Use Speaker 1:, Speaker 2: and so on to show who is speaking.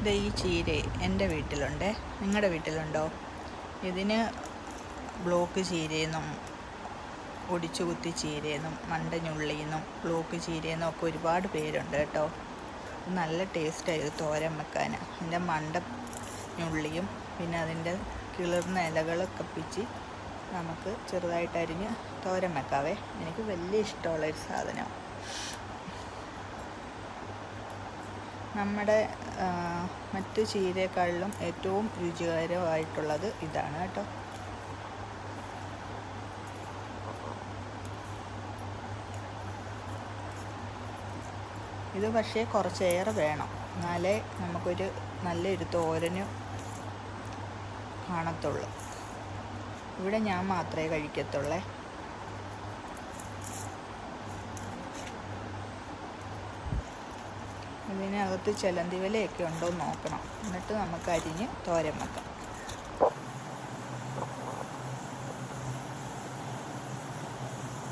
Speaker 1: ഇത് ഈ ചീര എന്റെ വീട്ടിലുണ്ട്. നിങ്ങളുടെ വീട്ടിലുണ്ടോ? ഇതിന് ബ്ലോക്ക് ചീരയെന്നും ഒടിച്ചു കുത്തി ചീരയെന്നും മണ്ടഞ്ഞുള്ളിയെന്നും ബ്ലോക്ക് ചീരയെന്നും ഒക്കെ ഒരുപാട് പേരുണ്ട് കേട്ടോ. നല്ല ടേസ്റ്റാണ് ഇത് തോരൻ വെക്കാൻ അതിന്റെ മണ്ട ഞുള്ളിയും പിന്നെ അതിന്റെ കിളിർന്ന ഇലകളൊക്കെ പിച്ച് നമുക്ക് ചെറുതായിട്ട് അരിഞ്ഞ് തോരൻ വെക്കാവേ. എനിക്ക് വലിയ ഇഷ്ടമുള്ളൊരു സാധനമാണ് സാധനം. നമ്മുടെ മറ്റു ചീരയെക്കാളിലും ഏറ്റവും രുചികരമായിട്ടുള്ളത് ഇതാണ് കേട്ടോ. ഇത് പക്ഷേ കുറച്ചേറെ വേണം. എന്നാലേ നമുക്കൊരു നല്ല നല്ലൊരു തോരന് കാണത്തുള്ളൂ. ഇവിടെ ഞാൻ മാത്രമേ കഴിക്കത്തുള്ളേ. ഇതിനകത്ത് ചിലന്തി വിലയൊക്കെ ഉണ്ടോ എന്ന് നോക്കണം. എന്നിട്ട് നമുക്ക് അരിഞ്ഞ് തോരൻ വെക്കാം.